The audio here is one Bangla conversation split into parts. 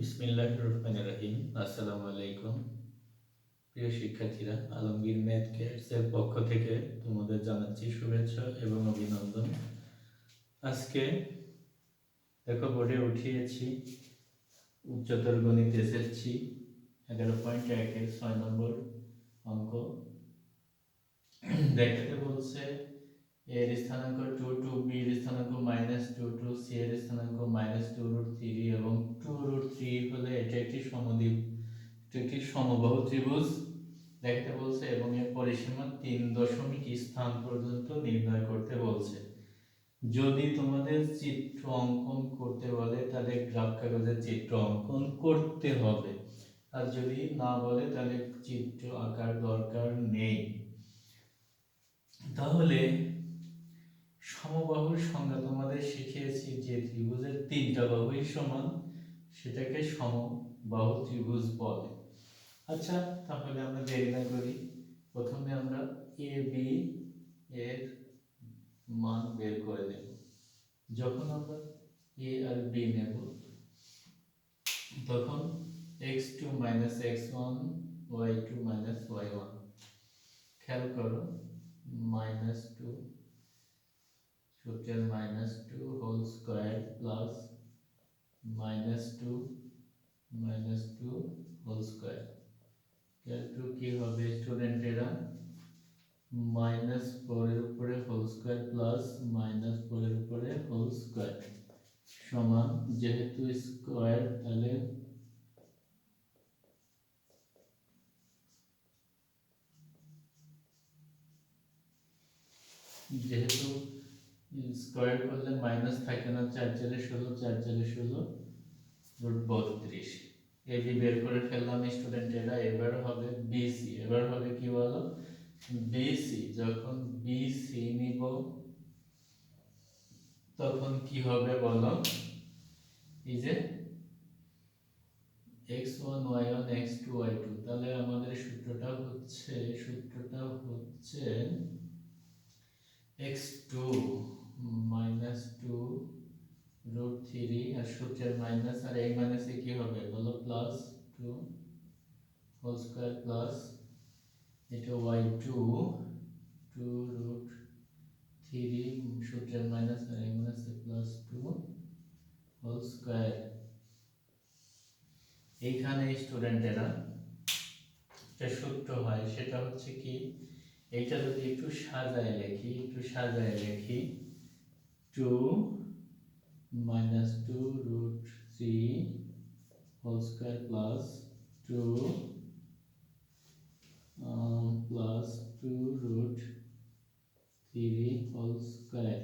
বিসমিল্লাহ রহমান রাহিম। আসসালামু আলাইকুম প্রিয় শিক্ষার্থীরা, আলমগীর ম্যাথ কেয়ার্সের পক্ষ থেকে তোমাদের জানাচ্ছি শুভেচ্ছা এবং অভিনন্দন। আজকে দেখো, বোর্ডে উঠিয়েছি উচ্চতর গণিত এসেছি এগারো পয়েন্ট একের ছয় নম্বর অঙ্ক। দেখাতে বলছে এর স্থানাঙ্ক টু টু বি এর মাইনাস টু টু সি এর স্থানাঙ্ক মাইনাস টু রুট থ্রি এবং টু রুট থ্রি হলে এটা একটি সমদ্বীপ এটা একটি সমবাহু ত্রিভুজ দেখতে বলছে এবং এর পরিসীমা তিন দশমিক স্থান পর্যন্ত নির্ণয় করতে বলছে। যদি তোমাদের চিত্র অঙ্কন করতে বলে, তাহলে গ্রাফ কাগজের চিত্র অঙ্কন করতে হবে। আর যদি না বলে, তাহলে চিত্র আঁকার দরকার নেই। তাহলে সমবাহুর সংজ্ঞা তোমাদের শিখিয়েছি যে ত্রিভুজের তিনটা বাহুই সমান, সেটাকে সমবাহু ত্রিভুজ বলে। আচ্ছা তাহলে আমরা দেরি না করি। প্রথমে আমরা এ বি এর মান বের করে দেব যখন আমরা এ আর বি নেব, তখন X two minus X one Y two minus Y one খেয়াল করো মাইনাস টু সূত্রের minus two whole square plus minus two minus two whole square two কি হবে স্টুডেন্টেরা মাইনাস ফোরের উপরে হোল স্কোয়ার প্লাস মাইনাস ফোরের উপরে হোল স্কোয়ার সমান যেহেতু স্কোয়ার তাহলে যেহেতু স্কোয়ার করলে মাইনাস থাকে না চার চারে ষোলো, চার চারে ষোলো রুট বত্রিশ। এবি বের করে ফেললাম স্টুডেন্টেরা এবার হবে বিসি এবার হবে কি বলো? বিসি যখন বিসি নিব, তখন কি হবে বলো? এই যে X one Y one X two Y two তাহলে আমাদের সূত্রটা হচ্ছে সূত্রটা হচ্ছে X two minus two root three আর সূত্রের মাইনাস আর এই মাইনাসে কি হবে? বলো plus two whole square plus এটা Y two two root three সূত্রের মাইনাস আর এই মাইনাসে প্লাস টু হোল স্কোয়ার এইখানে স্টুডেন্টেরা একটা সূত্র হয় সেটা হচ্ছে কি? এইটা যদি একটু সাজায় লিখি, একটু সাজায় লিখি two minus two root three whole square plus two plus two root three whole square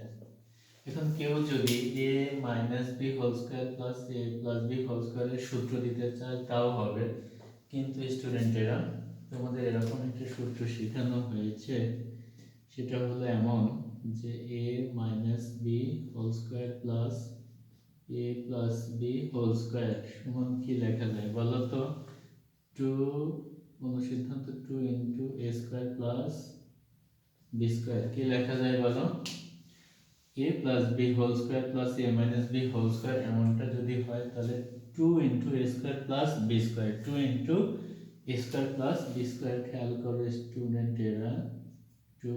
এখন কেউ যদি A minus B whole square plus A plus B whole স্কোয়ারের সূত্র দিতে চায়, তাও হবে। কিন্তু স্টুডেন্টেরা তোমাদের এরকম একটা সূত্র শেখানো হয়েছে, সেটা হলো এমন। যে A minus B whole square plus A plus B whole square সমান কি লেখা যায় বলো তো? টু অনুসিদ্ধান্ত two into A square plus B square কি লেখা যায় বলো? A plus B whole square plus A minus B whole square এমনটা যদি হয় তাহলে two into A square plus B square. Two into A square plus B square খেয়াল করে স্টুডেন্টেরা। টু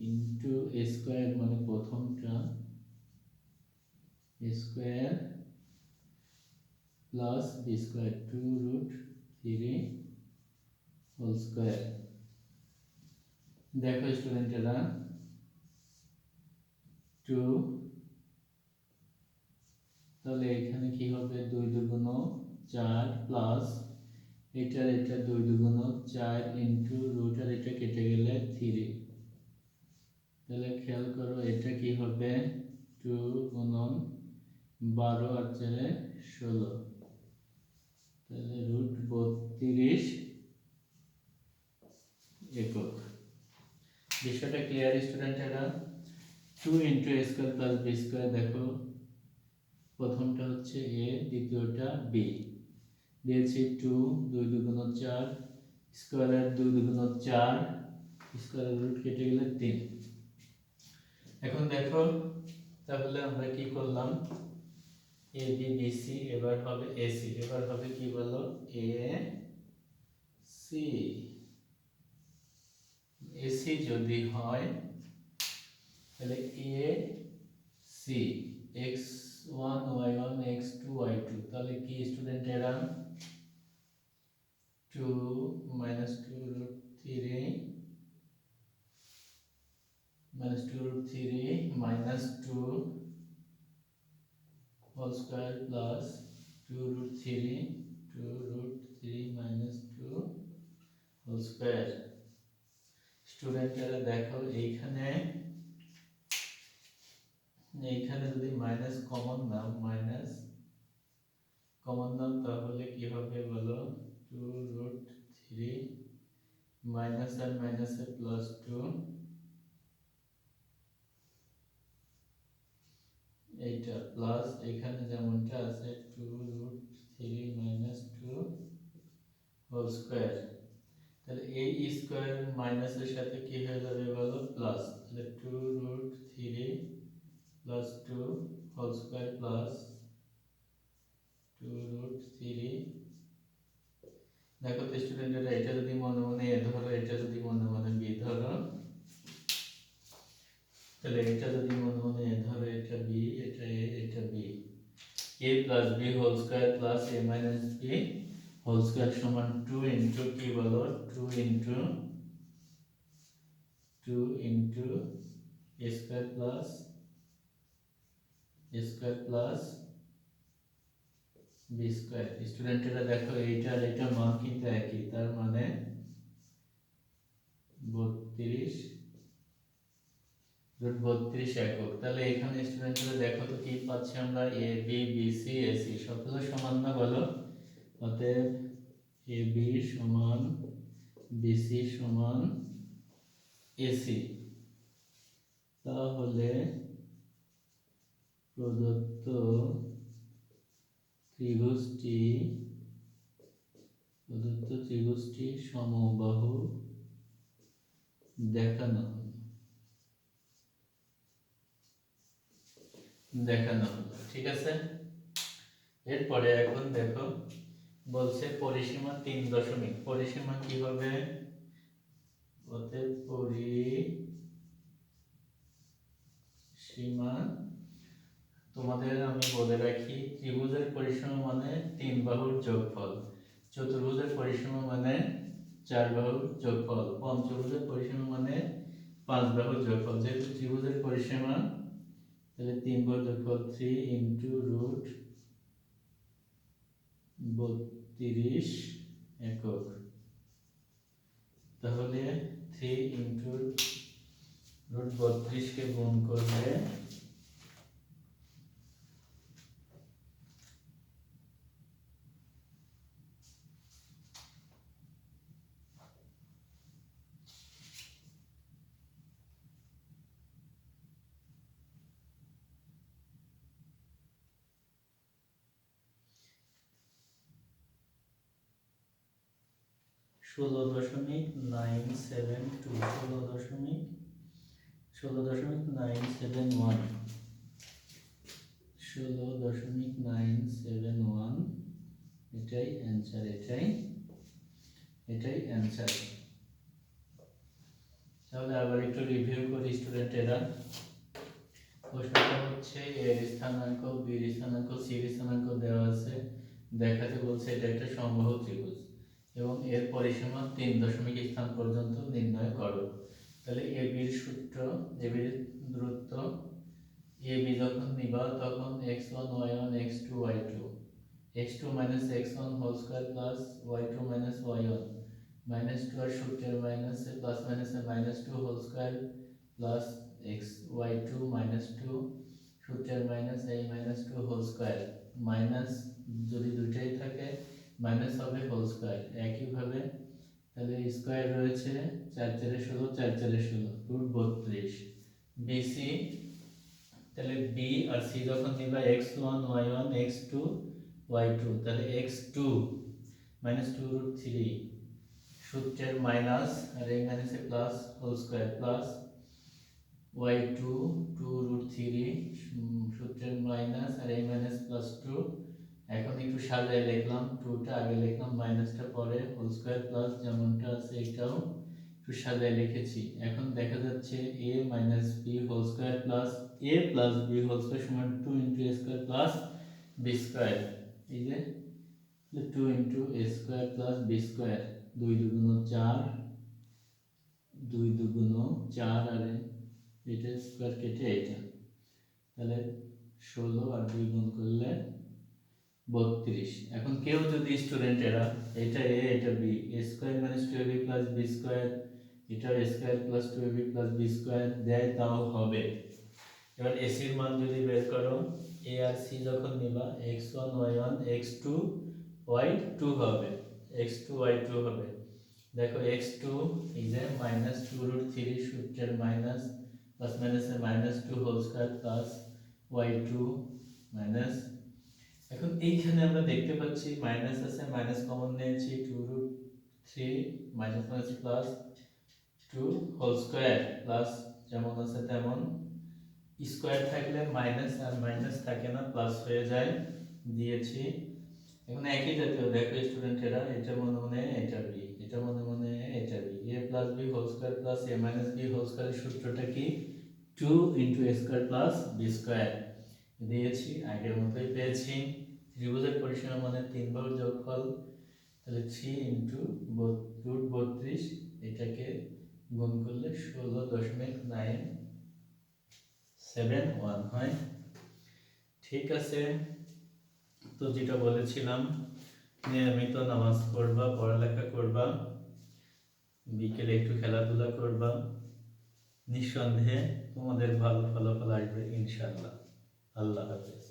ইন্টু স্কোয়ার মানে প্রথমটা A square plus B square two root three whole square দেখো স্টুডেন্টেরা টু তাহলে এখানে কি হবে? দুই দুগুণ চার প্লাস এটার এটা দুই দুগুণ চার ইন্টু রুট আর এটা কেটে গেলে থ্রি তাহলে খেয়াল করো, এটা কি হবে? টু গুণন বারো আর চারে ষোলো। তাহলে রুট বত্রিশ একক। বিষয়টা clear স্টুডেন্টেরা two into square plus B square দেখো। প্রথমটা হচ্ছে এ দ্বিতীয়টা বি দিয়েছি টু দুই দুগুণ চার স্কোয়ারের দুই দুগুণ চার স্কোয়ারের রুট কেটে গেলে তিন। এখন দেখো, তাহলে আমরা কি করলাম? এ বি বি সি এবার হবে এসি এবার হবে কি বলো? এ সি এসি যদি হয়, তাহলে A C X one Y one X two Y two তাহলে কি স্টুডেন্ট এরা? Two minus two root three minus 2 root 3 minus 2 whole square plus 2 root 3 2 root 3 minus 2 whole square. স্টুডেন্টরা দেখো এইখানে এইখানে যদি মাইনাস কমন নাও মাইনাস কমন নাও, তাহলে কি হবে বলো? টু রুট থ্রি মাইনাস আর মাইনাসে প্লাস টু এইটা প্লাস এখানে যেমনটা আছে two root three minus two whole square তাহলে এই স্কোয়ার মাইনাসের সাথে কি হয়ে যাবে বলো? প্লাস তাহলে two root three plus two whole square plus two root three দেখো তো স্টুডেন্টরা এটা যদি মনে মনে এ ধরো, এটা যদি মনে মনে বি ধরো তাহলে এটা যদি মনে মনে ধরো এটা বি এটা এ এটা B A plus B whole square plus A minus B whole square সমান টু ইন্টু কি বলো? Two into two into A square plus A square plus B square স্টুডেন্টেরা দেখো এইটা আর এটা মান কিন্তু একই, তার মানে বত্রিশ রুট বত্রিশ একক। তাহলে এখানে স্টুডেন্টরা দেখো তো কি পাচ্ছি আমরা? A B B C A C সবগুলো সমান না বলো? অতএব এ বি সমান বি সি সমান এসি তাহলে প্রদত্ত ত্রিভুজটি প্রদত্ত ত্রিভুজটি সমবাহু দেখানো হলো দেখানো ঠিক আছে? এরপরে এখন দেখো, বলছে পরিসীমা তিন দশমিক। পরিসীমা কি হবে? পরিসীমা, তোমাদের আমি বলে রাখি, ত্রিভুজের পরিসীমা মানে তিন বাহুর যোগফল। চতুর্ভুজের পরিসীমা মানে চার বাহুর যোগফল। পঞ্চভুজের পরিসীমা মানে পাঁচ বাহুর যোগফল। যেহেতু ত্রিভুজের পরিসীমা তাহলে তিন বাহুর যোগফল থ্রি ইন্টু রুট বত্রিশ একক। তাহলে থ্রি ইন্টু রুট বত্রিশকে গুণ করলে ষোলো দশমিক নাইন সেভেন টু ষোলো দশমিক ষোলো দশমিক নাইন সেভেন ওয়ান ষোলো দশমিক নাইন সেভেন ওয়ান এটাই অ্যান্সার এটাই এটাই অ্যান্সার তাহলে আবার একটু রিভিউ করি স্টুডেন্টেরা প্রশ্নটা হচ্ছে এর স্থানাঙ্ক বির স্থানাঙ্ক সির স্থানাঙ্ক দেওয়া আছে। দেখাতে বলছে এটা একটা সমবাহু ত্রিভুজ। এবং এর পরিসীমা তিন দশমিক স্থান পর্যন্ত নির্ণয় করো। তাহলে এ বির সূত্র, এ বির দূরত্ব, এ বি যখন নিবা তখন X one, Y one, X two, Y two. X two minus X one whole square plus Y two minus Y one. Minus two আর সূত্রের মাইনাসে প্লাস মাইনাসে minus two whole square plus X Y two minus two. সূত্রের মাইনাস এই minus two whole square. Minus যদি দুটাই থাকে মাইনাস হবে হোল স্কোয়ার একইভাবে তাহলে স্কোয়ার রয়েছে চার চারে ষোলো, চার চারে ষোলো রুট বত্রিশ। বিসি তাহলে বি আর সি যখন নিবা X one Y one X two Y two তাহলে X two minus two root three সূত্রের মাইনাস আর এই মাইনাসে plus whole square plus Y two two root three সূত্রের মাইনাস আর এই মাইনাস প্লাস টু এখন একটু সাজায় লিখলাম, টুটা আগে লিখলাম মাইনাসটা পরে হোল স্কোয়ার প্লাস যেমনটা আছে এটাও একটু সাজায় লিখেছি। এখন দেখা যাচ্ছে A minus B whole square plus A plus B whole square সমান two into A square plus B square এই যে two into A square plus B square দুই দুগুণ চার, দুই দুগুণ চার, আর এটা স্কোয়ার কেটে এটা। তাহলে ষোলো আর দুই গুণ করলে বত্রিশ। এখন কেউ যদি স্টুডেন্টেরা এটা এ এটা B A square minus two plus B square এটা A square plus two plus B square দেয় তাও হবে। এবার এসির মান যদি বের করো এ আর সি যখন নিবা X one Y one X two Y two হবে। এক্স টু ওয়াই টু হবে। দেখো এক্স টু এই যে মাইনাস টু রুট থ্রি সূত্রের minus plus minus A minus two whole square plus Y two minus এইখানে আমরা দেখতে পাচ্ছি মাইনাস আছে মাইনাস কমন নিয়েছি two root three minus minus plus two whole square plus যেমন আছে তেমন স্কোয়ার থাকলে মাইনাস আর মাইনাস থাকে না প্লাস হয়ে যায়। দিয়েছি। এখন একই জাতীয়, দেখো স্টুডেন্টেরা এটা মনে মনে এটা বি এটা মনে মনে এটা B A plus B whole square plus A minus B whole স্কোয়ারের সূত্রটা কি? Two into A square plus B square দিয়েছি, আগের মতোই পেয়েছি। ত্রিভুজের পরিসীমা মানে তিন তিনবার যোগফল, তাহলে থ্রি ইন্টু রুট বত্রিশ, এটাকে গুণ করলে ষোলো দশমিক নাইন সেভেন ওয়ান হয়। ঠিক আছে, তো যেটা বলেছিলাম, নিয়মিত নামাজ পড়বা, পড়ালেখা করবা, বিকেলে একটু খেলাধুলা করবা, নিঃসন্দেহে তোমাদের ভালো ফলাফল আসবে ইনশাআল্লাহ। আল্লাহ হাফেজ।